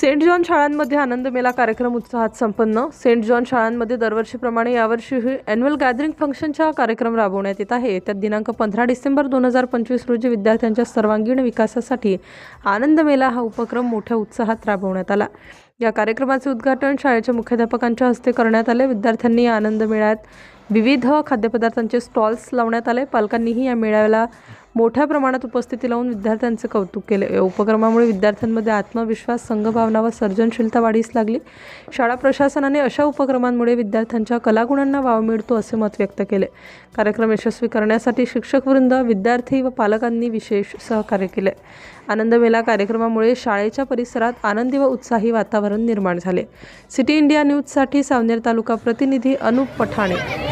Saint John शाळांमध्ये आनंद मेला कार्यक्रम उत्साहात संपन्न. सेंट जॉन शाळांमध्ये दरवर्षीप्रमाणे यावर्षीही अॅन्युअल गॅदरिंग फंक्शनचा कार्यक्रम राबवण्यात येत आहे. त्यात दिनांक पंधरा डिसेंबर दोन हजार पंचवीस रोजी विद्यार्थ्यांच्या सर्वांगीण विकासासाठी आनंद मेला हा उपक्रम मोठ्या उत्साहात राबवण्यात आला. या कार्यक्रमाचे उद्घाटन शाळेच्या मुख्याध्यापकांच्या हस्ते करण्यात आले. विद्यार्थ्यांनी आनंद मेळ्यात. विविध खाद्यपदार्थांचे स्टॉल्स लावण्यात आले. पालकांनीही या मेळाव्याला मोठ्या प्रमाणात उपस्थिती लावून विद्यार्थ्यांचे कौतुक केले. या उपक्रमामुळे विद्यार्थ्यांमध्ये आत्मविश्वास संघभावना व सर्जनशीलता वाढीस लागली. शाळा प्रशासनाने अशा उपक्रमांमुळे विद्यार्थ्यांच्या कलागुणांना वाव मिळतो असे मत व्यक्त केले. कार्यक्रम यशस्वी करण्यासाठी शिक्षकवृंद विद्यार्थी व पालकांनी विशेष सहकार्य केले. आनंद मेला कार्यक्रमामुळे शाळेच्या परिसरात आनंदी व उत्साही वातावरण निर्माण झाले. सिटी इंडिया न्यूजसाठी सावनेर तालुका प्रतिनिधी अनुप पठाणे.